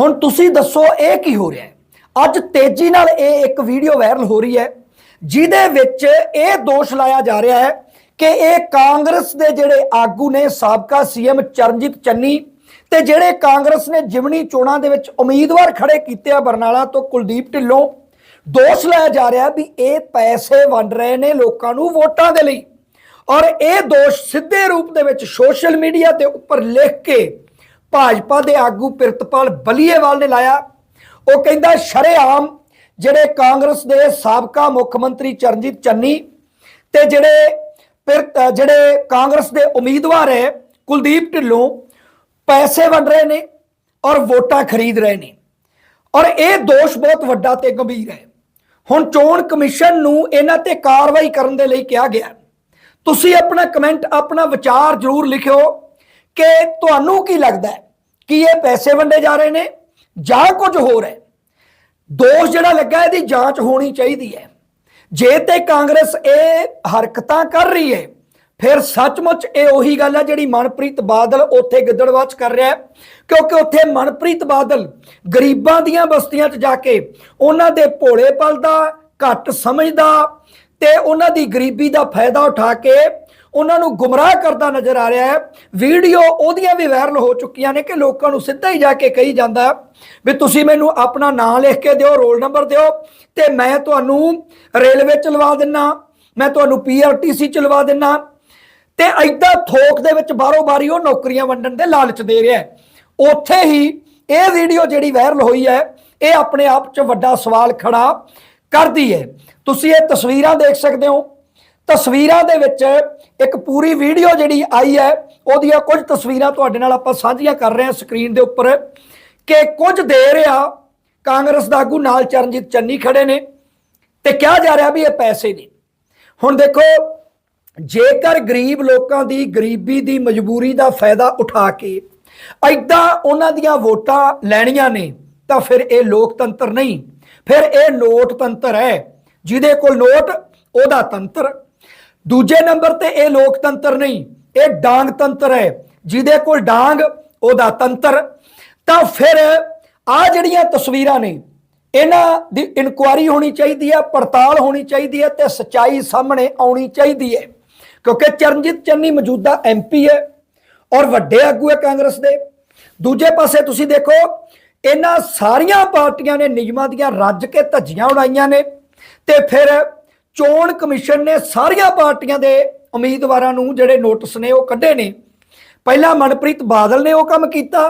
ਹੁਣ ਤੁਸੀਂ ਦੱਸੋ ਇਹ ਕੀ ਹੋ ਰਿਹਾ ਹੈ? ਅੱਜ ਤੇਜ਼ੀ ਨਾਲ ਇਹ ਇੱਕ ਵੀਡੀਓ ਵਾਇਰਲ ਹੋ ਰਹੀ ਹੈ, ਜਿਹਦੇ ਵਿੱਚ ਇਹ ਦੋਸ਼ ਲਾਇਆ ਜਾ ਰਿਹਾ ਹੈ ਕਿ ਇਹ ਕਾਂਗਰਸ ਦੇ ਜਿਹੜੇ ਆਗੂ ਨੇ, ਸਾਬਕਾ ਸੀਐਮ ਚਰਨਜੀਤ ਚੰਨੀ ਤੇ ਜਿਹੜੇ ਕਾਂਗਰਸ ਨੇ ਜਿਮਣੀ ਚੋਣਾਂ ਦੇ ਵਿੱਚ ਉਮੀਦਵਾਰ ਖੜੇ ਕੀਤੇ ਆ ਬਰਨਾਲਾ ਤੋਂ ਕੁਲਦੀਪ ਢਿੱਲੋਂ, ਦੋਸ਼ ਲਾਇਆ ਜਾ ਰਿਹਾ ਵੀ ਇਹ ਪੈਸੇ ਵੰਡ ਰਹੇ ਨੇ ਲੋਕਾਂ ਨੂੰ ਵੋਟਾਂ ਦੇ ਲਈ। ਔਰ ਇਹ ਦੋਸ਼ ਸਿੱਧੇ ਰੂਪ ਦੇ ਵਿੱਚ ਸੋਸ਼ਲ ਮੀਡੀਆ ਦੇ ਉੱਪਰ ਲਿਖ ਕੇ ਭਾਜਪਾ ਦੇ ਆਗੂ ਪ੍ਰਿਤਪਾਲ ਬਲੀਏਵਾਲ ਨੇ ਲਾਇਆ। ਉਹ ਕਹਿੰਦਾ, ਸ਼ਰੇਆਮ ਜਿਹੜੇ ਕਾਂਗਰਸ ਦੇ ਸਾਬਕਾ ਮੁੱਖ ਮੰਤਰੀ ਚਰਨਜੀਤ ਚੰਨੀ ਤੇ ਜਿਹੜੇ ਪ੍ਰਿਤ- ਜਿਹੜੇ ਕਾਂਗਰਸ ਦੇ ਉਮੀਦਵਾਰ ਹੈ, ਕੁਲਦੀਪ ਢਿੱਲੋਂ, ਪੈਸੇ ਵੰਡ ਰਹੇ ਨੇ ਔਰ ਵੋਟਾਂ ਖਰੀਦ ਰਹੇ ਨੇ। ਔਰ ਇਹ ਦੋਸ਼ ਬਹੁਤ ਵੱਡਾ ਤੇ ਗੰਭੀਰ ਹੈ। ਹੁਣ ਚੋਣ ਕਮਿਸ਼ਨ ਨੂੰ ਇਹਨਾਂ ਤੇ ਕਾਰਵਾਈ ਕਰਨ ਦੇ ਲਈ ਕਿਹਾ ਗਿਆ। ਤੁਸੀਂ ਆਪਣਾ ਕਮੈਂਟ, ਆਪਣਾ ਵਿਚਾਰ ਜ਼ਰੂਰ ਲਿਖਿਓ ਕਿ ਤੁਹਾਨੂੰ ਕੀ ਲੱਗਦਾ ਹੈ? ਕਿ ਇਹ ਪੈਸੇ ਵੰਡੇ ਜਾ ਰਹੇ ਨੇ ਜਾਂ ਕੁਝ ਹੋਰ ਹੈ? ਦੋਸ਼ ਜਿਹੜਾ ਲੱਗਾ ਇਹਦੀ ਜਾਂਚ ਹੋਣੀ ਚਾਹੀਦੀ ਹੈ। ਜੇ ਤੇ ਕਾਂਗਰਸ ਇਹ ਹਰਕਤਾਂ ਕਰ ਰਹੀ ਹੈ, ਫਿਰ ਸੱਚਮੁੱਚ ਇਹ ਉਹੀ ਗੱਲ ਹੈ ਜਿਹੜੀ ਮਨਪ੍ਰੀਤ ਬਾਦਲ ਉੱਥੇ ਗਿੱਦੜਵਾਚ ਕਰ ਰਿਹਾ ਕਿਉਂਕਿ ਉੱਥੇ ਮਨਪ੍ਰੀਤ ਬਾਦਲ ਗਰੀਬਾਂ ਦੀਆਂ ਬਸਤੀਆਂ 'ਚ ਜਾ ਕੇ ਉਹਨਾਂ ਦੇ ਭੋਲੇ ਪਲ ਦਾ ਘੱਟ ਸਮਝਦਾ ਤੇ ਉਹਨਾਂ ਦੀ ਗਰੀਬੀ ਦਾ ਫਾਇਦਾ ਉਠਾ ਕੇ ਉਹਨਾਂ ਨੂੰ ਗੁੰਮਰਾਹ ਕਰਦਾ ਨਜ਼ਰ ਆ ਰਿਹਾ ਹੈ। ਵੀਡੀਓ ਉਹਦੀਆਂ ਵੀ ਵਾਇਰਲ ਹੋ ਚੁੱਕੀਆਂ ਨੇ ਕਿ ਲੋਕਾਂ ਨੂੰ ਸਿੱਧਾ ਹੀ ਜਾ ਕੇ ਕਹੀ ਜਾਂਦਾ ਵੀ ਤੁਸੀਂ ਮੈਨੂੰ ਆਪਣਾ ਨਾਮ ਲਿਖ ਕੇ ਦਿਓ, ਰੋਲ ਨੰਬਰ ਦਿਓ ਤੇ ਮੈਂ ਤੁਹਾਨੂੰ ਰੇਲਵੇ ਚ ਲਵਾ ਦਿੰਨਾ, ਮੈਂ ਤੁਹਾਨੂੰ ਪੀਆਰਟੀਸੀ ਚ ਲਵਾ ਦਿੰਨਾ। ਤੇ ਐਦਾਂ ਥੋਕ ਦੇ ਵਿੱਚ ਬਾਰੋ ਬਾਰੀ ਉਹ ਨੌਕਰੀਆਂ ਵੰਡਣ ਦੇ ਲਾਲਚ ਦੇ ਰਿਹਾ ਹੈ। ਉੱਥੇ ਹੀ ਇਹ ਵੀਡੀਓ ਜਿਹੜੀ ਵਾਇਰਲ ਹੋਈ ਹੈ, ਇਹ ਆਪਣੇ ਆਪ 'ਚ ਵੱਡਾ ਸਵਾਲ ਖੜਾ ਕਰਦੀ ਹੈ। ਤੁਸੀਂ ਇਹ ਤਸਵੀਰਾਂ ਦੇਖ ਸਕਦੇ ਹੋ। ਤਸਵੀਰਾਂ ਦੇ ਵਿੱਚ ਇੱਕ ਪੂਰੀ ਵੀਡੀਓ ਜਿਹੜੀ ਆਈ ਹੈ, ਉਹਦੀਆਂ ਕੁਝ ਤਸਵੀਰਾਂ ਤੁਹਾਡੇ ਨਾਲ ਆਪਾਂ ਸਾਂਝੀਆਂ ਕਰ ਰਹੇ ਹਾਂ ਸਕਰੀਨ ਦੇ ਉੱਪਰ ਕਿ ਕੁਝ ਦੇਰ ਆ ਕਾਂਗਰਸ ਦਾ ਆਗੂ ਨਾਲ ਚਰਨਜੀਤ ਚੰਨੀ ਖੜੇ ਨੇ ਤੇ ਕਿਹਾ ਜਾ ਰਿਹਾ ਵੀ ਇਹ ਪੈਸੇ ਨੇ ਹੁਣ ਦੇਖੋ, ਜੇਕਰ ਗਰੀਬ ਲੋਕਾਂ ਦੀ ਗਰੀਬੀ ਦੀ ਮਜਬੂਰੀ ਦਾ ਫਾਇਦਾ ਉਠਾ ਕੇ ਐਦਾਂ ਉਹਨਾਂ ਦੀਆਂ ਵੋਟਾਂ ਲੈਣੀਆਂ ਨੇ, ਤਾਂ ਫਿਰ ਇਹ ਲੋਕਤੰਤਰ ਨਹੀਂ। ਫਿਰ ਇਹ ਨੋਟ ਤੰਤਰ ਹੈ, ਜਿਹਦੇ ਕੋਲ ਨੋਟ, ਉਹਦਾ ਤੰਤਰ। ਦੂਜੇ ਨੰਬਰ ਤੇ ਇਹ ਲੋਕਤੰਤਰ ਨਹੀਂ, ਇਹ ਡਾਂਗ ਤੰਤਰ ਹੈ। ਜਿਹਦੇ ਕੋਲ ਡਾਂਗ, ਉਹਦਾ ਤੰਤਰ। ਤਾਂ ਫਿਰ ਆ ਜਿਹੜੀਆਂ ਤਸਵੀਰਾਂ ਨੇ, ਇਹਨਾਂ ਦੀ ਇਨਕੁਆਰੀ ਹੋਣੀ ਚਾਹੀਦੀ ਹੈ, ਪੜਤਾਲ ਹੋਣੀ ਚਾਹੀਦੀ ਹੈ ਤੇ ਸਚਾਈ ਸਾਹਮਣੇ ਆਉਣੀ ਚਾਹੀਦੀ ਹੈ। ਕਿਉਂਕਿ ਚਰਨਜੀਤ ਚੰਨੀ ਮੌਜੂਦਾ ਐਮਪੀ ਹੈ ਔਰ ਵੱਡੇ ਆਗੂ ਹੈ ਕਾਂਗਰਸ ਦੇ। ਦੂਜੇ ਪਾਸੇ ਤੁਸੀਂ ਦੇਖੋ, ਇਹਨਾਂ ਸਾਰੀਆਂ ਪਾਰਟੀਆਂ ਨੇ ਨਿਯਮਾਂ ਦੀਆਂ ਰੱਜ ਕੇ ਧੱਜੀਆਂ ਉਡਾਈਆਂ ਨੇ ਤੇ ਫਿਰ ਚੋਣ ਕਮਿਸ਼ਨ ਨੇ ਸਾਰੀਆਂ ਪਾਰਟੀਆਂ ਦੇ ਉਮੀਦਵਾਰਾਂ ਨੂੰ ਜਿਹੜੇ ਨੋਟਿਸ ਨੇ ਉਹ ਕੱਢੇ ਨੇ। ਪਹਿਲਾਂ ਮਨਪ੍ਰੀਤ ਬਾਦਲ ਨੇ ਉਹ ਕੰਮ ਕੀਤਾ।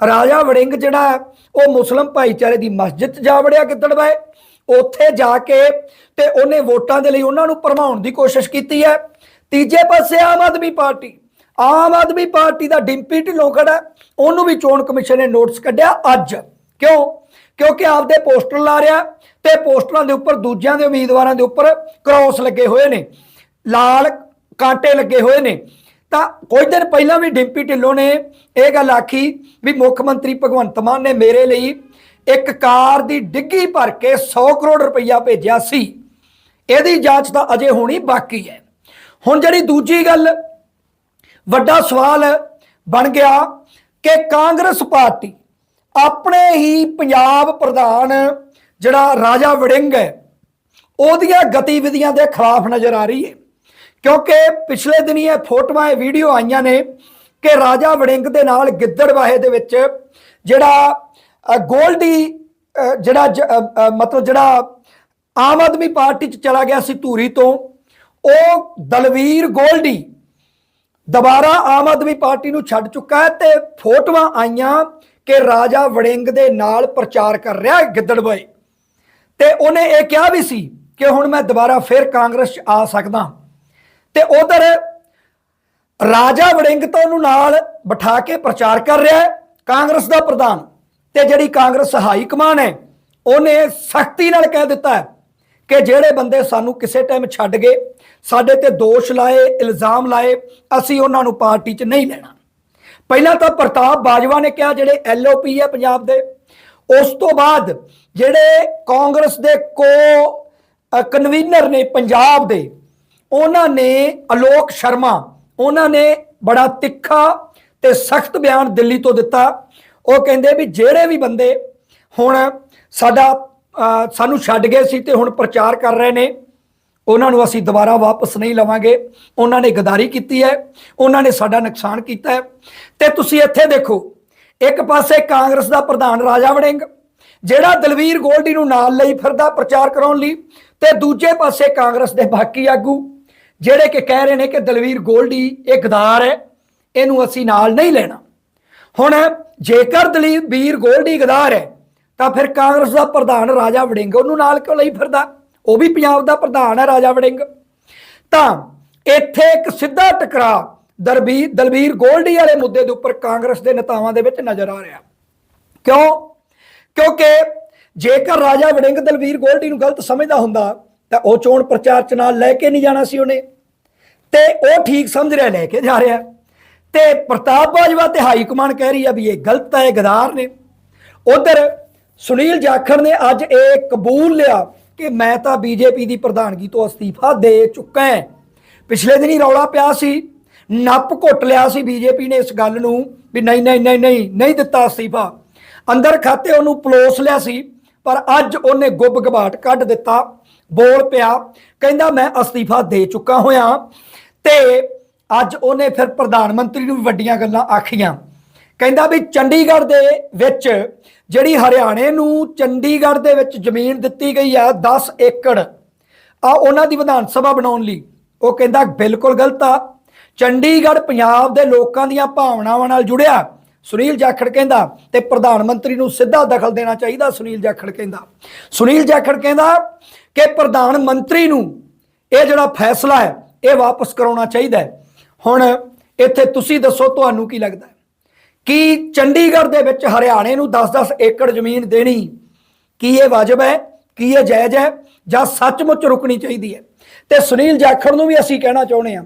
ਰਾਜਾ ਵੜਿੰਗ ਜਿਹੜਾ ਹੈ, ਉਹ ਮੁਸਲਮ ਭਾਈਚਾਰੇ ਦੀ ਮਸਜਿਦ 'ਚ ਜਾ ਵੜਿਆ ਗਿੱਦੜਵਾਏ ਉੱਥੇ ਜਾ ਕੇ ਤੇ ਉਹਨੇ ਵੋਟਾਂ ਦੇ ਲਈ ਉਹਨਾਂ ਨੂੰ ਭਰਮਾਉਣ ਦੀ ਕੋਸ਼ਿਸ਼ ਕੀਤੀ ਹੈ। ਤੀਜੇ ਪਾਸੇ ਆਮ ਆਦਮੀ ਪਾਰਟੀ ਆਮ ਆਦਮੀ ਪਾਰਟੀ ਦਾ ਡਿੰਪੀ ਢਿੱਲੋਂ ਖੜਾ ਉਹਨੂੰ ਵੀ ਚੋਣ ਕਮਿਸ਼ਨ ਨੇ ਨੋਟਿਸ ਕੱਢਿਆ ਅੱਜ। ਕਿਉਂ? ਕਿਉਂਕਿ ਆਪਦੇ ਪੋਸਟਰ ਲਾ ਰਿਹਾ ਤੇ ਪੋਸਟਰਾਂ ਦੇ ਉੱਪਰ ਦੂਜਿਆਂ ਦੇ ਉਮੀਦਵਾਰਾਂ ਦੇ ਉੱਪਰ ਕ੍ਰੋਸ ਲੱਗੇ ਹੋਏ ਨੇ, ਲਾਲ ਕਾਂਟੇ ਲੱਗੇ ਹੋਏ ਨੇ। ਤਾਂ ਕੁਝ ਦਿਨ ਪਹਿਲਾਂ ਵੀ ਡਿੰਪੀ ਢਿੱਲੋਂ ਨੇ ਇਹ ਗੱਲ ਆਖੀ ਵੀ ਮੁੱਖ ਮੰਤਰੀ ਭਗਵੰਤ ਮਾਨ ਨੇ ਮੇਰੇ ਲਈ ਇੱਕ ਕਾਰ ਦੀ ਡਿੱਗੀ ਭਰ ਕੇ 100 ਕਰੋੜ ਰੁਪਈਆ ਭੇਜਿਆ ਸੀ। ਇਹਦੀ ਜਾਂਚ ਤਾਂ ਅਜੇ ਹੋਣੀ ਬਾਕੀ ਹੈ। ਹੁਣ ਜਿਹੜੀ ਦੂਜੀ ਗੱਲ, ਵੱਡਾ ਸਵਾਲ ਬਣ ਗਿਆ ਕਿ ਕਾਂਗਰਸ ਪਾਰਟੀ ਆਪਣੇ ਹੀ ਪੰਜਾਬ ਪ੍ਰਧਾਨ ਜਿਹੜਾ ਰਾਜਾ ਵੜਿੰਗ ਹੈ, ਉਹਦੀਆਂ ਗਤੀਵਿਧੀਆਂ ਦੇ ਖਿਲਾਫ ਨਜ਼ਰ ਆ ਰਹੀ ਹੈ। ਕਿਉਂਕਿ ਪਿਛਲੇ ਦਿਨੀ ਇਹ ਫੋਟੋਆਂ, ਇਹ ਵੀਡੀਓ ਆਈਆਂ ਨੇ ਕਿ ਰਾਜਾ ਵੜਿੰਗ ਦੇ ਨਾਲ ਗਿੱਦੜਵਾਹੇ ਦੇ ਵਿੱਚ ਜਿਹੜਾ ਗੋਲਡੀ ਜਿਹੜਾ ਜ- ਮਤਲਬ ਜਿਹੜਾ ਆਮ ਆਦਮੀ ਪਾਰਟੀ ਚ ਚਲਾ ਗਿਆ ਸੀ ਧੂਰੀ ਤੋਂ, ਉਹ ਦਲਵੀਰ ਗੋਲਡੀ ਦੁਬਾਰਾ ਆਮ ਆਦਮੀ ਪਾਰਟੀ ਨੂੰ ਛੱਡ ਚੁੱਕਾ ਹੈ ਤੇ ਫੋਟੋਆਂ ਆਈਆਂ ਕਿ ਰਾਜਾ ਵੜਿੰਗ ਦੇ ਨਾਲ ਪ੍ਰਚਾਰ ਕਰ ਰਿਹਾ ਹੈ ਗਿੱਦੜਬਾਈ ਤੇ ਉਹਨੇ ਇਹ ਕਿਹਾ ਵੀ ਸੀ ਕਿ ਹੁਣ ਮੈਂ ਦੁਬਾਰਾ ਫਿਰ ਕਾਂਗਰਸ 'ਚ ਆ ਸਕਦਾ। ਤੇ ਉਧਰ ਰਾਜਾ ਵੜਿੰਗ ਤੋਂ ਉਹਨੂੰ ਨਾਲ ਬਿਠਾ ਕੇ ਪ੍ਰਚਾਰ ਕਰ ਰਿਹਾ ਹੈ ਕਾਂਗਰਸ ਦਾ ਪ੍ਰਧਾਨ। ਤੇ ਜਿਹੜੀ ਕਾਂਗਰਸ ਹਾਈ ਕਮਾਨ ਹੈ, ਉਹਨੇ ਸਖਤੀ ਨਾਲ ਕਹਿ ਦਿੱਤਾ ਕਿ ਜਿਹੜੇ ਬੰਦੇ ਸਾਨੂੰ ਕਿਸੇ ਟਾਈਮ ਛੱਡ ਗਏ, ਸਾਡੇ ਤੇ ਦੋਸ਼ ਲਾਏ, ਇਲਜ਼ਾਮ ਲਾਏ, ਅਸੀਂ ਉਹਨਾਂ ਨੂੰ ਪਾਰਟੀ 'ਚ ਨਹੀਂ ਲੈਣਾ। ਪਹਿਲਾਂ ਤਾਂ ਪ੍ਰਤਾਪ ਬਾਜਵਾ ਨੇ ਕਿਹਾ, ਜਿਹੜੇ ਐਲਓਪੀ ਹੈ ਪੰਜਾਬ ਦੇ, ਉਸ ਤੋਂ ਬਾਅਦ ਜਿਹੜੇ ਕਾਂਗਰਸ ਦੇ ਕੋ ਕਨਵੀਨਰ ਨੇ ਪੰਜਾਬ ਦੇ, ਉਹਨਾਂ ਨੇ ਅਲੋਕ ਸ਼ਰਮਾ, ਉਹਨਾਂ ਨੇ ਬੜਾ ਤਿੱਖਾ ਤੇ ਸਖਤ ਬਿਆਨ ਦਿੱਲੀ ਤੋਂ ਦਿੱਤਾ। ਉਹ ਕਹਿੰਦੇ ਵੀ ਜਿਹੜੇ ਵੀ ਬੰਦੇ ਹੁਣ ਸਾਡਾ ਸਾਨੂੰ ਛੱਡ ਗਏ ਸੀ ਤੇ ਹੁਣ ਪ੍ਰਚਾਰ ਕਰ ਰਹੇ ਨੇ ਉਹਨਾਂ ਨੂੰ ਅਸੀਂ ਦੁਬਾਰਾ ਵਾਪਸ ਨਹੀਂ ਲਵਾਂਗੇ। ਉਹਨਾਂ ਨੇ ਗਦਾਰੀ ਕੀਤੀ ਹੈ। ਉਹਨਾਂ ਨੇ ਸਾਡਾ ਨੁਕਸਾਨ ਕੀਤਾ ਹੈ। ਤੇ ਤੁਸੀਂ ਇੱਥੇ ਦੇਖੋ, ਇੱਕ ਪਾਸੇ ਕਾਂਗਰਸ ਦਾ ਪ੍ਰਧਾਨ ਰਾਜਾ ਵੜਿੰਗ, ਜਿਹੜਾ ਦਲਵੀਰ ਗੋਲਡੀ ਨੂੰ ਨਾਲ ਲਈ ਫਿਰਦਾ ਪ੍ਰਚਾਰ ਕਰਾਉਣ ਲਈ, ਤੇ ਦੂਜੇ ਪਾਸੇ ਕਾਂਗਰਸ ਦੇ ਬਾਕੀ ਆਗੂ, ਜਿਹੜੇ ਕਿ ਕਹਿ ਰਹੇ ਨੇ ਕਿ ਦਲਵੀਰ ਗੋਲਡੀ ਇਹ ਗਦਾਰ ਹੈ, ਇਹਨੂੰ ਅਸੀਂ ਨਾਲ ਨਹੀਂ ਲੈਣਾ। ਹੁਣ ਜੇਕਰ ਦਲੀਪ ਵੀਰ ਗੋਲਡੀ ਗਦਾਰ ਹੈ, ਤਾਂ ਫਿਰ ਕਾਂਗਰਸ ਦਾ ਪ੍ਰਧਾਨ ਰਾਜਾ ਵੜਿੰਗ ਉਹਨੂੰ ਨਾਲ ਕਿਉਂ ਲਈ ਫਿਰਦਾ? ਉਹ ਵੀ ਪੰਜਾਬ ਦਾ ਪ੍ਰਧਾਨ ਹੈ ਰਾਜਾ ਵੜਿੰਗ। ਤਾਂ ਇੱਥੇ ਇੱਕ ਸਿੱਧਾ ਟਕਰਾਅ ਦਰਬੀਰ ਦਲਬੀਰ ਗੋਲਡੀ ਵਾਲੇ ਮੁੱਦੇ ਦੇ ਉੱਪਰ ਕਾਂਗਰਸ ਦੇ ਨੇਤਾਵਾਂ ਦੇ ਵਿੱਚ ਨਜ਼ਰ ਆ ਰਿਹਾ। ਕਿਉਂ? ਕਿਉਂਕਿ ਜੇਕਰ ਰਾਜਾ ਵੜਿੰਗ ਦਲਬੀਰ ਗੋਲਡੀ ਨੂੰ ਗਲਤ ਸਮਝਦਾ ਹੁੰਦਾ, ਤਾਂ ਉਹ ਚੋਣ ਪ੍ਰਚਾਰ ਚ ਨਾਲ ਲੈ ਕੇ ਨਹੀਂ ਜਾਣਾ ਸੀ ਉਹਨੇ। ਤੇ ਉਹ ਠੀਕ ਸਮਝ ਰਿਹਾ, ਲੈ ਕੇ ਜਾ ਰਿਹਾ। ਤੇ ਪ੍ਰਤਾਪ ਬਾਜਵਾ ਤੇ ਹਾਈ ਕਮਾਂਡ ਕਹਿ ਰਹੀ ਆ ਵੀ ਇਹ ਗਲਤ ਹੈ ਇਹ ਗਦਾਰ ਨੇ। ਉਧਰ ਸੁਨੀਲ ਜਾਖੜ ਨੇ ਅੱਜ ਇਹ ਕਬੂਲ ਲਿਆ ਕਿ ਮੈਂ ਤਾਂ ਬੀਜੇਪੀ ਦੀ ਪ੍ਰਧਾਨਗੀ ਤੋਂ ਅਸਤੀਫਾ ਦੇ ਚੁੱਕਾ ਹਾਂ। ਪਿਛਲੇ ਦਿਨੀ ਰੌਲਾ ਪਿਆ ਸੀ, ਨੱਪ ਘੁੱਟ ਲਿਆ ਸੀ ਬੀਜੇਪੀ ਨੇ ਇਸ ਗੱਲ ਨੂੰ ਵੀ ਨਹੀਂ ਨਹੀਂ ਨਹੀਂ ਨਹੀਂ ਨਹੀਂ ਦਿੱਤਾ ਅਸਤੀਫਾ। ਅੰਦਰ ਖਾਤੇ ਉਹਨੂੰ ਪਲੋਸ ਲਿਆ ਸੀ, ਪਰ ਅੱਜ ਉਹਨੇ ਗੁੱਬ ਗਬਾਟ ਕੱਢ ਦਿੱਤਾ, ਬੋਲ ਪਿਆ, ਕਹਿੰਦਾ ਮੈਂ ਅਸਤੀਫਾ ਦੇ ਚੁੱਕਾ ਹੋਇਆ ਤੇ ਅੱਜ ਉਹਨੇ ਫਿਰ ਪ੍ਰਧਾਨ ਮੰਤਰੀ ਨੂੰ ਵੀ ਵੱਡੀਆਂ ਗੱਲਾਂ ਆਖੀਆਂ। ਕਹਿੰਦਾ ਵੀ ਚੰਡੀਗੜ੍ਹ ਦੇ ਵਿੱਚ ਜਿਹੜੀ ਹਰਿਆਣੇ ਨੂੰ ਚੰਡੀਗੜ੍ਹ ਦੇ ਵਿੱਚ ਜ਼ਮੀਨ ਦਿੱਤੀ ਗਈ ਆ 10 ਏਕੜ, ਆ ਉਹਨਾਂ ਦੀ ਵਿਧਾਨ ਸਭਾ ਬਣਾਉਣ ਲਈ। ਉਹ ਕਹਿੰਦਾ ਬਿਲਕੁਲ ਗਲਤ ਆ। ਚੰਡੀਗੜ੍ਹ ਪੰਜਾਬ ਦੇ ਲੋਕਾਂ ਦੀਆਂ ਭਾਵਨਾਵਾਂ ਨਾਲ ਜੁੜਿਆ, ਸੁਨੀਲ ਜਾਖੜ ਕਹਿੰਦਾ, ਤੇ ਪ੍ਰਧਾਨ ਮੰਤਰੀ ਨੂੰ ਸਿੱਧਾ ਦਖਲ ਦੇਣਾ ਚਾਹੀਦਾ, ਸੁਨੀਲ ਜਾਖੜ ਕਹਿੰਦਾ। ਸੁਨੀਲ ਜਾਖੜ ਕਹਿੰਦਾ ਕਿ ਪ੍ਰਧਾਨ ਮੰਤਰੀ ਨੂੰ ਇਹ ਜਿਹੜਾ ਫੈਸਲਾ ਹੈ, ਇਹ ਵਾਪਸ ਕਰਾਉਣਾ ਚਾਹੀਦਾ ਹੁਣ ਇੱਥੇ ਤੁਸੀਂ ਦੱਸੋ, ਤੁਹਾਨੂੰ ਕੀ ਲੱਗਦਾ ਕਿ ਚੰਡੀਗੜ੍ਹ ਦੇ ਵਿੱਚ ਹਰਿਆਣੇ ਨੂੰ 10-10 ਏਕੜ ਜ਼ਮੀਨ ਦੇਣੀ? ਕੀ ਇਹ ਵਾਜਬ ਹੈ? ਕੀ ਇਹ ਜਾਇਜ਼ ਹੈ? ਜਾਂ ਸੱਚਮੁੱਚ ਰੁਕਣੀ ਚਾਹੀਦੀ ਹੈ? ਤੇ ਸੁਨੀਲ ਜਾਖੜ ਨੂੰ ਵੀ ਅਸੀਂ ਕਹਿਣਾ ਚਾਹੁੰਦੇ ਹਾਂ।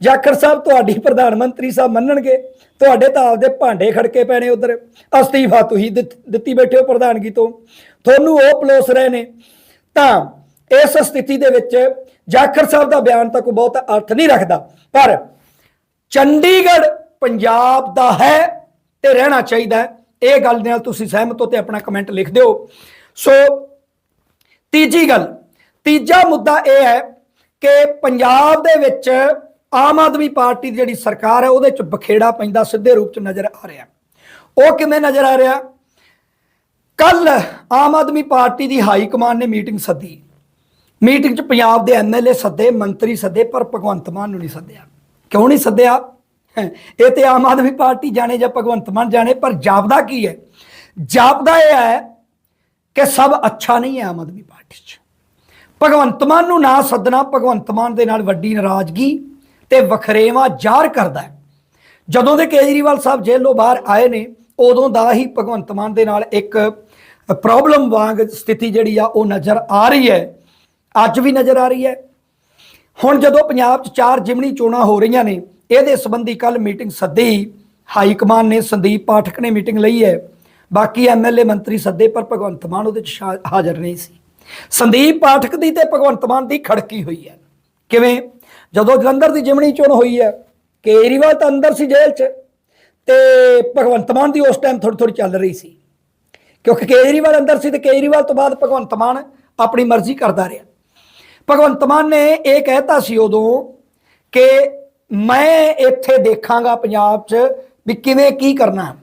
ਜਾਖੜ ਸਾਹਿਬ, ਤੁਹਾਡੀ ਪ੍ਰਧਾਨ ਮੰਤਰੀ ਸਾਹਿਬ ਮੰਨਣਗੇ। ਤੁਹਾਡੇ ਤਾਂ ਆਪਦੇ ਭਾਂਡੇ ਖੜਕੇ ਪੈਣੇ ਉਧਰ। ਅਸਤੀਫਾ ਤੁਸੀਂ ਦਿੱਤ- ਦਿੱਤੀ ਬੈਠੇ ਹੋ ਪ੍ਰਧਾਨਗੀ ਤੋਂ। ਤੁਹਾਨੂੰ ਉਹ ਪਲੋਸ ਰਹੇ ਨੇ। ਤਾਂ ਇਸ ਸਥਿਤੀ ਦੇ ਵਿੱਚ ਜਾਖੜ ਸਾਹਿਬ ਦਾ ਬਿਆਨ ਤਾਂ ਕੋਈ ਬਹੁਤ ਅਰਥ ਨਹੀਂ ਰੱਖਦਾ। ਪਰ ਚੰਡੀਗੜ੍ਹ ਪੰਜਾਬ ਦਾ ਹੈ। ਤੇ ਰਹਿਣਾ ਚਾਹੀਦਾ ਹੈ। ਇਹ ਗੱਲ ਨਾਲ ਤੁਸੀਂ ਸਹਿਮਤ ਹੋ ਤੇ ਆਪਣਾ ਕਮੈਂਟ ਲਿਖ ਦਿਓ। ਸੋ ਤੀਜੀ ਗੱਲ, ਤੀਜਾ ਮੁੱਦਾ ਇਹ ਹੈ ਕਿ ਪੰਜਾਬ ਦੇ ਵਿੱਚ ਆਮ ਆਦਮੀ ਪਾਰਟੀ ਦੀ ਜਿਹੜੀ ਸਰਕਾਰ ਹੈ, ਉਹਦੇ ਚ ਬਖੇੜਾ ਪੈਂਦਾ, ਸਿੱਧੇ ਰੂਪ ਚ ਨਜ਼ਰ ਆ ਰਿਹਾ। ਉਹ ਕਿਵੇਂ ਨਜ਼ਰ ਆ ਰਿਹਾ? ਕੱਲ ਆਮ ਆਦਮੀ ਪਾਰਟੀ ਦੀ ਹਾਈ ਕਮਾਂਡ ਨੇ ਮੀਟਿੰਗ ਸੱਦੀ। ਮੀਟਿੰਗ 'ਚ ਪੰਜਾਬ ਦੇ ਐਮਐਲਏ ਸੱਦੇ, ਮੰਤਰੀ ਸੱਦੇ, ਪਰ ਭਗਵੰਤ ਮਾਨ ਨੂੰ ਨਹੀਂ ਸੱਦਿਆ। ਕਿਉਂ ਨਹੀਂ ਸੱਦਿਆ? ਇਹ ਤੇ ਆਮ ਆਦਮੀ ਪਾਰਟੀ ਜਾਣੇ ਜਾਂ ਭਗਵੰਤ ਮਾਨ ਜਾਣੇ, ਪਰ ਜਾਪਦਾ ਕੀ ਹੈ? ਜਾਪਦਾ ਇਹ ਹੈ ਕਿ ਸਭ ਅੱਛਾ ਨਹੀਂ ਹੈ ਆਮ ਆਦਮੀ ਪਾਰਟੀ 'ਚ। ਭਗਵੰਤ ਮਾਨ ਨੂੰ ਨਾ ਸੱਦਣਾ, ਭਗਵੰਤ ਮਾਨ ਦੇ ਨਾਲ ਵੱਡੀ ਨਾਰਾਜ਼ਗੀ ਤੇ ਵਖਰੇਵਾ ਜ਼ਾਹਰ ਕਰਦਾ ਹੈ। ਜਦੋਂ ਦੇ ਕੇਜਰੀਵਾਲ ਸਾਹਿਬ ਜੇਲ੍ਹੋਂ ਬਾਹਰ ਆਏ ਨੇ, ਉਦੋਂ ਦਾ ਹੀ ਭਗਵੰਤ ਮਾਨ ਦੇ ਨਾਲ ਇੱਕ ਪ੍ਰੋਬਲਮ ਵਾਂਗ ਸਥਿਤੀ ਜਿਹੜੀ ਆ, ਉਹ ਨਜ਼ਰ ਆ ਰਹੀ ਹੈ। ਅੱਜ ਵੀ ਨਜ਼ਰ ਆ ਰਹੀ ਹੈ। ਹੁਣ ਜਦੋਂ ਪੰਜਾਬ 'ਚ ਚਾਰ ਜਿਮਣੀ ਚੋਣਾਂ ਹੋ ਰਹੀਆਂ ਨੇ ਇਹਦੇ ਸੰਬੰਧੀ ਕੱਲ ਮੀਟਿੰਗ ਸੱਦੀ। ਹਾਈ ਕਮਾਨ ਨੇ ਸੰਦੀਪ ਪਾਠਕ ਨੇ ਮੀਟਿੰਗ ਲਈ ਹੈ। ਬਾਕੀ ਐਮਐਲਏ ਮੰਤਰੀ ਸੱਦੇ, ਪਰ ਭਗਵੰਤ ਮਾਨ ਉਹਦੇ 'ਚ ਸ਼ਾ- ਹਾਜ਼ਰ ਨਹੀਂ ਸੀ। ਸੰਦੀਪ ਪਾਠਕ ਦੀ ਤੇ ਭਗਵੰਤ ਮਾਨ ਦੀ ਖੜਕੀ ਹੋਈ ਹੈ। ਕਿਵੇਂ? ਜਦੋਂ ਜਲੰਧਰ ਦੀ ਜਿਮਣੀ ਚੋਣ ਹੋਈ ਹੈ, ਕੇਜਰੀਵਾਲ ਤਾਂ ਅੰਦਰ ਸੀ ਜੇਲ੍ਹ 'ਚ, ਤੇ ਭਗਵੰਤ ਮਾਨ ਦੀ ਉਸ ਟਾਈਮ ਥੋੜੀ ਥੋੜੀ ਚੱਲ ਰਹੀ ਸੀ। ਕਿਉਂਕਿ ਕੇਜਰੀਵਾਲ ਅੰਦਰ ਸੀ ਤੇ ਕੇਜਰੀਵਾਲ ਤੋਂ ਬਾਅਦ ਭਗਵੰਤ ਮਾਨ ਆਪਣੀ ਮਰਜ਼ੀ ਕਰਦਾ ਰਿਹਾ। ਭਗਵੰਤ ਮਾਨ ਨੇ ਇਹ ਕਹਿਤਾ ਸੀ ਉਦੋਂ ਕਿ ਮੈਂ ਇੱਥੇ ਦੇਖਾਂਗਾ ਪੰਜਾਬ 'ਚ ਵੀ ਕਿਵੇਂ ਕੀ ਕਰਨਾ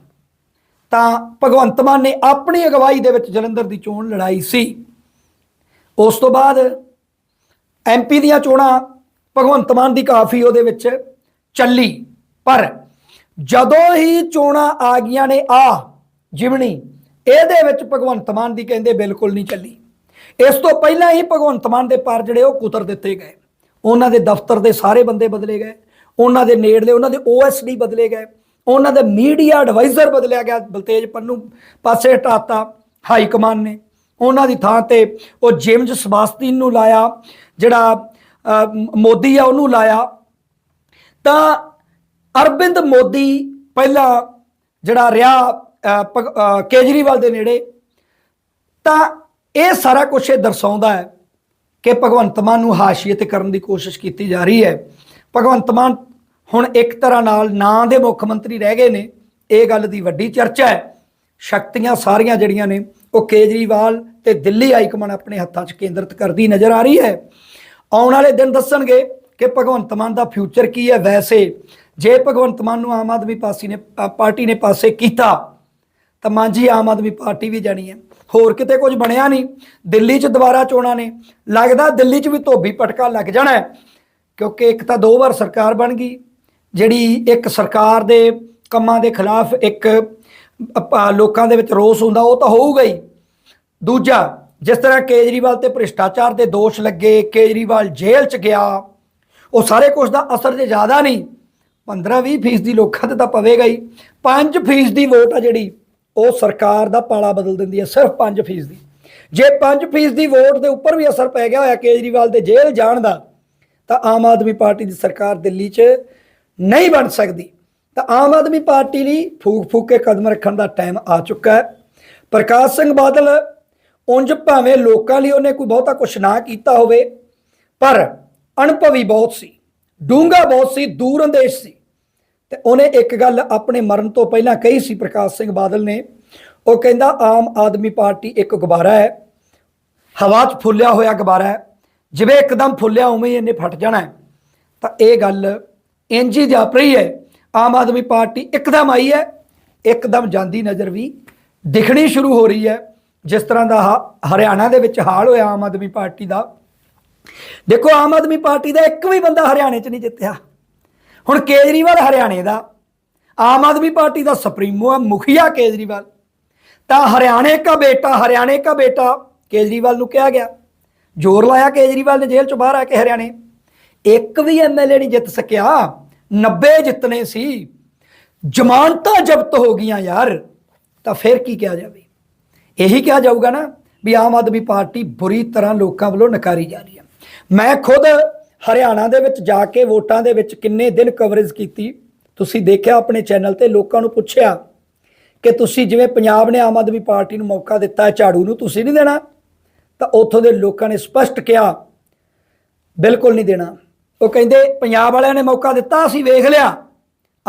ਤਾਂ ਭਗਵੰਤ ਮਾਨ ਨੇ ਆਪਣੀ ਅਗਵਾਈ ਦੇ ਵਿੱਚ ਜਲੰਧਰ ਦੀ ਚੋਣ ਲੜਾਈ ਸੀ। ਉਸ ਤੋਂ ਬਾਅਦ ਐਮਪੀ ਦੀਆਂ ਚੋਣਾਂ ਭਗਵੰਤ ਮਾਨ ਦੀ ਕਾਫੀ ਉਹਦੇ ਵਿੱਚ ਚੱਲੀ। ਪਰ ਜਦੋਂ ਹੀ ਚੋਣਾਂ ਆ ਗਈਆਂ ਨੇ, ਆ, ਜਿਮਣੀ, ਇਹਦੇ ਵਿੱਚ ਭਗਵੰਤ ਮਾਨ ਦੀ ਕਹਿੰਦੇ ਬਿਲਕੁਲ ਨਹੀਂ ਚੱਲੀ। ਇਸ ਤੋਂ ਪਹਿਲਾਂ ਹੀ ਭਗਵੰਤ ਮਾਨ ਦੇ ਪਰ ਜਿਹੜੇ ਉਹ ਕੁਤਰ ਦਿੱਤੇ ਗਏ। ਉਹਨਾਂ ਦੇ ਦਫ਼ਤਰ ਦੇ ਸਾਰੇ ਬੰਦੇ ਬਦਲੇ ਗਏ। ਉਹਨਾਂ ਦੇ ਨੇੜਲੇ, ਉਹਨਾਂ ਦੇ ਓਐਸਡੀ ਬਦਲੇ ਗਏ, ਉਹਨਾਂ ਦਾ ਮੀਡੀਆ ਐਡਵਾਈਜ਼ਰ ਬਦਲਿਆ ਗਿਆ, ਬਲਤੇਜ ਪੰਨੂ ਪਾਸੇ ਹਟਾਤਾ ਹਾਈ ਕਮਾਨ ਨੇ। ਉਹਨਾਂ ਦੀ ਥਾਂ ਤੇ ਉਹ ਜੇਮਜ਼ ਸਬਾਸਤੀਨ ਨੂੰ ਲਾਇਆ, ਜਿਹੜਾ ਮੋਦੀ ਆ ਉਹਨੂੰ ਲਾਇਆ। ਤਾਂ ਅਰਵਿੰਦ ਮੋਦੀ ਪਹਿਲਾਂ ਜਿਹੜਾ ਰਿਹਾ ਭਗ- ਕੇਜਰੀਵਾਲ ਦੇ ਨੇੜੇ, ਤਾਂ ਇਹ ਸਾਰਾ ਕੁਝ ਇਹ ਦਰਸਾਉਂਦਾ ਹੈ ਕਿ ਭਗਵੰਤ ਮਾਨ ਨੂੰ ਹਾਸ਼ੀਅਤ ਕਰਨ ਦੀ ਕੋਸ਼ਿਸ਼ ਕੀਤੀ ਜਾ ਰਹੀ ਹੈ। ਭਗਵੰਤ ਮਾਨ ਹੁਣ ਇੱਕ ਤਰ੍ਹਾਂ ਨਾਲ ਨਾਂ ਦੇ ਮੁੱਖ ਮੰਤਰੀ ਰਹਿ ਗਏ ਨੇ। ਇਹ ਗੱਲ ਦੀ ਵੱਡੀ ਚਰਚਾ ਹੈ। ਸ਼ਕਤੀਆਂ ਸਾਰੀਆਂ ਜਿਹੜੀਆਂ ਨੇ, ਉਹ ਕੇਜਰੀਵਾਲ ਤੇ ਦਿੱਲੀ ਹਾਈਕਮਾਂਡ ਆਪਣੇ ਹੱਥਾਂ 'ਚ ਕੇਂਦਰਿਤ ਕਰਦੀ ਨਜ਼ਰ ਆ ਰਹੀ ਹੈ। ਆਉਣ ਵਾਲੇ ਦਿਨ ਦੱਸਣਗੇ ਕਿ ਭਗਵੰਤ ਮਾਨ ਦਾ ਫਿਊਚਰ ਕੀ ਹੈ। ਵੈਸੇ ਜੇ ਭਗਵੰਤ ਮਾਨ ਨੂੰ ਆਮ ਆਦਮੀ ਪਾਰਟੀ ਨੇ ਪਾਰਟੀ ਨੇ ਪਾਸੇ ਕੀਤਾ, ਤਾਂ ਮਾਂਝੀ ਆਮ ਆਦਮੀ ਪਾਰਟੀ ਵੀ ਜਾਣੀ ਹੈ। ਹੋਰ ਕਿਤੇ ਕੁਝ ਬਣਿਆ ਨਹੀਂ। ਦਿੱਲੀ 'ਚ ਦੁਬਾਰਾ ਚੋਣਾਂ ਨੇ। ਲੱਗਦਾ ਦਿੱਲੀ 'ਚ ਵੀ ਧੋਬੀ ਪਟਕਾ ਲੱਗ ਜਾਣਾ ਕਿਉਂਕਿ ਇੱਕ ਤਾਂ ਦੋ ਵਾਰ ਸਰਕਾਰ ਬਣ ਗਈ, ਜਿਹੜੀ ਇੱਕ ਸਰਕਾਰ ਦੇ ਕੰਮਾਂ ਦੇ ਖਿਲਾਫ ਇੱਕ ਲੋਕਾਂ ਦੇ ਵਿੱਚ ਰੋਸ ਹੁੰਦਾ, ਉਹ ਤਾਂ ਹੋਊਗਾ ਹੀ। ਦੂਜਾ, ਜਿਸ ਤਰ੍ਹਾਂ ਕੇਜਰੀਵਾਲ ਤੇ ਭ੍ਰਿਸ਼ਟਾਚਾਰ ਦੇ ਦੋਸ਼ ਲੱਗੇ, ਕੇਜਰੀਵਾਲ ਜੇਲ੍ਹ 'ਚ ਗਿਆ, ਉਹ ਸਾਰੇ ਕੁਝ ਦਾ ਅਸਰ ਜੇ ਜ਼ਿਆਦਾ ਨਹੀਂ 15-20 ਫੀਸਦੀ ਲੋਕਾਂ ਤੇ ਤਾਂ ਪਵੇਗਾ ਹੀ। 5 ਫੀਸਦੀ ਵੋਟ ਆ ਜਿਹੜੀ, ਉਹ ਸਰਕਾਰ ਦਾ ਪਾਲਾ ਬਦਲ ਦਿੰਦੀ ਹੈ ਸਿਰਫ 5 ਫੀਸਦੀ। ਜੇ 5 ਫੀਸਦੀ ਵੋਟ ਦੇ ਉੱਪਰ ਵੀ ਅਸਰ ਪੈ ਗਿਆ ਹੋਇਆ ਕੇਜਰੀਵਾਲ ਦੇ ਜੇਲ੍ਹ ਜਾਣ ਦਾ ਤਾਂ ਆਮ ਆਦਮੀ ਪਾਰਟੀ ਦੀ ਸਰਕਾਰ ਦਿੱਲੀ 'ਚ ਨਹੀਂ ਬਣ ਸਕਦੀ। ਤਾਂ ਆਮ ਆਦਮੀ ਪਾਰਟੀ ਲਈ ਫੂਕ ਫੂਕ ਕੇ ਕਦਮ ਰੱਖਣ ਦਾ ਟਾਈਮ ਆ ਚੁੱਕਾ ਹੈ। ਪ੍ਰਕਾਸ਼ ਸਿੰਘ ਬਾਦਲ ਉਂਝ ਭਾਵੇਂ ਲੋਕਾਂ ਲਈ ਉਹਨੇ ਕੋਈ ਬਹੁਤਾ ਕੁਛ ਨਾ ਕੀਤਾ ਹੋਵੇ, ਪਰ ਅਣਭਵੀ ਬਹੁਤ ਸੀ, ਡੂੰਘਾ ਬਹੁਤ ਸੀ, ਦੂਰ ਅੰਦੇਸ਼ ਸੀ। ਤੇ ਉਹਨੇ ਇੱਕ ਗੱਲ ਆਪਣੇ ਮਰਨ ਤੋਂ ਪਹਿਲਾਂ ਕਹੀ ਸੀ ਪ੍ਰਕਾਸ਼ ਸਿੰਘ ਬਾਦਲ ਨੇ, ਉਹ ਕਹਿੰਦਾ ਆਮ ਆਦਮੀ ਪਾਰਟੀ ਇੱਕ ਗੁਬਾਰਾ ਹੈ, ਹਵਾ 'ਚ ਫੁੱਲਿਆ ਹੋਇਆ ਗੁਬਾਰਾ ਹੈ। ਜਿਵੇਂ ਇੱਕਦਮ ਫੁੱਲਿਆ ਉਵੇਂ ਹੀ ਇਹਨੇ ਫਟ ਜਾਣਾ ਤਾਂ ਇਹ ਗੱਲ ਇੰਜ ਹੀ ਜਾਪ ਰਹੀ ਹੈ। ਆਮ ਆਦਮੀ ਪਾਰਟੀ ਇੱਕਦਮ ਆਈ ਹੈ। ਇੱਕਦਮ ਜਾਂਦੀ ਨਜ਼ਰ ਵੀ ਦਿਖਣੀ ਸ਼ੁਰੂ ਹੋ ਰਹੀ ਹੈ। ਜਿਸ ਤਰ੍ਹਾਂ ਦਾ ਹ- ਹਰਿਆਣਾ ਦੇ ਵਿੱਚ ਹਾਲ ਹੋਇਆ ਆਮ ਆਦਮੀ ਪਾਰਟੀ ਦਾ। ਦੇਖੋ, ਆਮ ਆਦਮੀ ਪਾਰਟੀ ਦਾ ਇੱਕ ਵੀ ਬੰਦਾ ਹਰਿਆਣੇ 'ਚ ਨਹੀਂ ਜਿੱਤਿਆ। ਹੁਣ ਕੇਜਰੀਵਾਲ ਹਰਿਆਣੇ ਦਾ। ਆਮ ਆਦਮੀ ਪਾਰਟੀ ਦਾ ਸੁਪਰੀਮੋ ਹੈ ਮੁਖੀਆ ਕੇਜਰੀਵਾਲ। ਤਾਂ ਹਰਿਆਣੇ ਦਾ ਬੇਟਾ, ਹਰਿਆਣੇ ਦਾ ਬੇਟਾ ਕੇਜਰੀਵਾਲ ਨੂੰ ਕਿਹਾ ਗਿਆ। ਜ਼ੋਰ ਲਾਇਆ ਕੇਜਰੀਵਾਲ ਨੇ ਜੇਲ੍ਹ ਚੋਂ ਬਾਹਰ ਆ ਕੇ ਹਰਿਆਣੇ। ਇੱਕ ਵੀ ਐਮਐਲਏ ਨਹੀਂ ਜਿੱਤ ਸਕਿਆ 90 ਜਿੱਤਨੇ ਸੀ। ਜ਼ਮਾਨਤਾਂ ਜ਼ਬਤ ਹੋ ਗਈਆਂ ਯਾਰ, ਤਾਂ ਫਿਰ ਕੀ ਕਿਹਾ ਜਾਵੇ? ਇਹੀ ਕਿਹਾ ਜਾਊਗਾ ਨਾ ਵੀ ਆਮ ਆਦਮੀ ਪਾਰਟੀ ਬੁਰੀ ਤਰ੍ਹਾਂ ਲੋਕਾਂ ਵੱਲੋਂ ਨਕਾਰੀ ਜਾ ਰਹੀ ਹੈ। ਮੈਂ ਖੁਦ ਹਰਿਆਣਾ ਦੇ ਵਿੱਚ ਜਾ ਕੇ ਵੋਟਾਂ ਦੇ ਵਿੱਚ ਕਿੰਨੇ ਦਿਨ ਕਵਰੇਜ ਕੀਤੀ। ਤੁਸੀਂ ਦੇਖਿਆ ਆਪਣੇ ਚੈਨਲ ਤੇ ਲੋਕਾਂ ਨੂੰ ਪੁੱਛਿਆ ਕਿ ਤੁਸੀਂ ਜਿਵੇਂ ਪੰਜਾਬ ਨੇ ਆਮ ਆਦਮੀ ਪਾਰਟੀ ਨੂੰ ਮੌਕਾ ਦਿੱਤਾ ਝਾੜੂ ਨੂੰ ਤੁਸੀਂ ਨਹੀਂ ਦੇਣਾ। ਤਾਂ ਉੱਥੋਂ ਦੇ ਲੋਕਾਂ ਨੇ ਸਪਸ਼ਟ ਕਿਹਾ, ਬਿਲਕੁਲ ਨਹੀਂ ਦੇਣਾ। ਉਹ ਕਹਿੰਦੇ, ਪੰਜਾਬ ਵਾਲਿਆਂ ਨੇ ਮੌਕਾ ਦਿੱਤਾ, ਅਸੀਂ ਵੇਖ ਲਿਆ,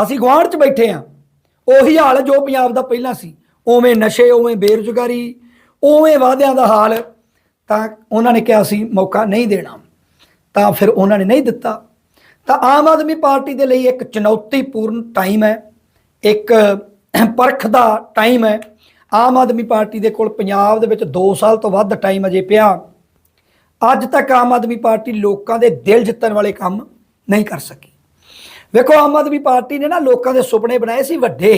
ਅਸੀਂ ਗੁਆਂਢ 'ਚ ਬੈਠੇ ਆ। ਉਹੀ ਹਾਲ ਜੋ ਪੰਜਾਬ ਦਾ ਪਹਿਲਾਂ ਸੀ। ਉਵੇਂ ਨਸ਼ੇ, ਉਵੇਂ ਬੇਰੁਜ਼ਗਾਰੀ, ਉਵੇਂ ਵਾਅਦਿਆਂ ਦਾ ਹਾਲ, ਤਾਂ ਉਹਨਾਂ ਨੇ ਕਿਹਾ ਸੀ, ਮੌਕਾ ਨਹੀਂ ਦੇਣਾ। ਤਾਂ ਫਿਰ ਉਹਨਾਂ ਨੇ ਨਹੀਂ ਦਿੱਤਾ। ਤਾਂ ਆਮ ਆਦਮੀ ਪਾਰਟੀ ਦੇ ਲਈ ਇੱਕ ਚੁਣੌਤੀਪੂਰਨ ਟਾਈਮ ਹੈ। ਇੱਕ ਪਰਖ ਦਾ ਟਾਈਮ ਹੈ। ਆਮ ਆਦਮੀ ਪਾਰਟੀ ਦੇ ਕੋਲ ਪੰਜਾਬ ਦੇ ਵਿੱਚ 2 ਸਾਲ ਤੋਂ ਵੱਧ ਟਾਈਮ ਅਜੇ ਪਿਆ। ਅੱਜ ਤੱਕ ਆਮ ਆਦਮੀ ਪਾਰਟੀ ਲੋਕਾਂ ਦੇ ਦਿਲ ਜਿੱਤਣ ਵਾਲੇ ਕੰਮ ਨਹੀਂ ਕਰ ਸਕੀ। ਵੇਖੋ, ਆਮ ਆਦਮੀ ਪਾਰਟੀ ਨੇ ਨਾ ਲੋਕਾਂ ਦੇ ਸੁਪਨੇ ਬਣਾਏ ਸੀ ਵੱਡੇ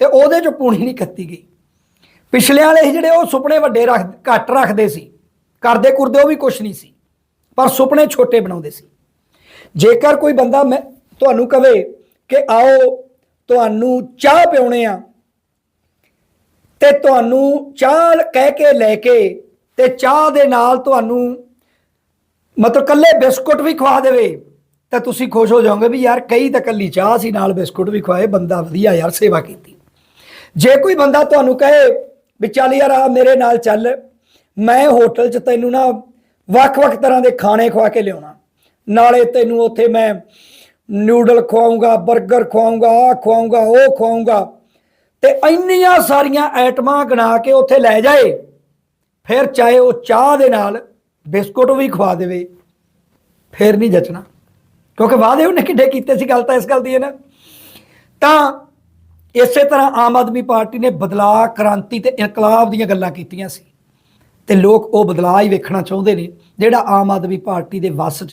ਤੇ ਉਹਦੇ 'ਚੋਂ ਪੂਣੀ ਨਹੀਂ ਕੱਤੀ ਗਈ। ਪਿਛਲੇ ਵਾਲੇ ਸੀ ਜਿਹੜੇ ਉਹ ਸੁਪਨੇ ਵੱਡੇ ਰੱਖ, ਘੱਟ ਰੱਖਦੇ ਸੀ। ਕਰਦੇ ਕੁਰਦੇ ਉਹ ਵੀ ਕੁਝ ਨਹੀਂ ਸੀ, ਪਰ ਸੁਪਨੇ ਛੋਟੇ ਬਣਾਉਂਦੇ ਸੀ। ਜੇਕਰ ਕੋਈ ਬੰਦਾ ਮੈਂ ਤੁਹਾਨੂੰ ਕਵੇ ਕਿ ਆਓ, ਤੁਹਾਨੂੰ ਚਾਹ ਪਿਉਣੇ ਆ ਤੇ ਤੁਹਾਨੂੰ ਚਾਹ ਕਹਿ ਕੇ ਲੈ ਕੇ ਤੇ ਚਾਹ ਦੇ ਨਾਲ ਤੁਹਾਨੂੰ ਮਤਲਬ ਕੱਲੇ ਬਿਸਕੁਟ ਵੀ ਖਵਾ ਦੇਵੇ, ਤਾਂ ਤੁਸੀਂ ਖੁਸ਼ ਹੋ ਜਾਓਗੇ ਵੀ ਯਾਰ ਕਈ ਤਾਂ ਕੱਲੀ ਚਾਹ ਸੀ, ਨਾਲ ਬਿਸਕੁਟ ਵੀ ਖਵਾਏ, ਬੰਦਾ ਵਧੀਆ ਯਾਰ ਸੇਵਾ ਕੀਤੀ। ਜੇ ਕੋਈ ਬੰਦਾ ਤੁਹਾਨੂੰ ਕਹੇ ਵੀ ਚੱਲ ਯਾਰ ਆ ਮੇਰੇ ਨਾਲ ਚੱਲ, ਮੈਂ ਹੋਟਲ 'ਚ ਤੈਨੂੰ ਨਾ ਵੱਖ-ਵੱਖ ਤਰ੍ਹਾਂ ਦੇ ਖਾਣੇ ਖਵਾ ਕੇ ਲਿਆਉਣਾ। ਨਾਲੇ ਤੈਨੂੰ ਉੱਥੇ ਮੈਂ ਨਿਊਡਲ ਖਵਾਉਂਗਾ 버ਗਰ ਖਵਾਉਂਗਾ ਆ ਖਵਾਉਂਗਾ ਉਹ ਖਵਾਉਂਗਾ ਤੇ ਇੰਨੀਆਂ ਸਾਰੀਆਂ ਆਈਟਮਾਂ ਗਣਾ ਕੇ ਉੱਥੇ ਲੈ ਜਾਏ, ਫਿਰ ਚਾਹੇ ਉਹ ਚਾਹ ਦੇ ਨਾਲ ਬਿਸਕੁਟ ਵੀ ਖਵਾ ਦੇਵੇ, ਫਿਰ ਨਹੀਂ ਜਚਣਾ। ਕਿਉਂਕਿ ਵਾਅਦੇ ਉਹਨੇ ਕਿੱਡੇ ਕੀਤੇ ਸੀ ਗੱਲ ਤਾਂ ਇਸ ਗੱਲ ਦੀ ਹੈ ਨਾ। ਤਾਂ ਇਸੇ ਤਰ੍ਹਾਂ ਆਮ ਆਦਮੀ ਪਾਰਟੀ ਨੇ ਬਦਲਾਅ ਕ੍ਰਾਂਤੀ ਤੇ ਇਨਕਲਾਬ ਦੀਆਂ ਗੱਲਾਂ ਕੀਤੀਆਂ ਸੀ। ਤੇ ਲੋਕ ਉਹ ਬਦਲਾਅ ਹੀ ਵੇਖਣਾ ਚਾਹੁੰਦੇ ਨੇ, ਜਿਹੜਾ ਆਮ ਆਦਮੀ ਪਾਰਟੀ ਦੇ ਵੱਸ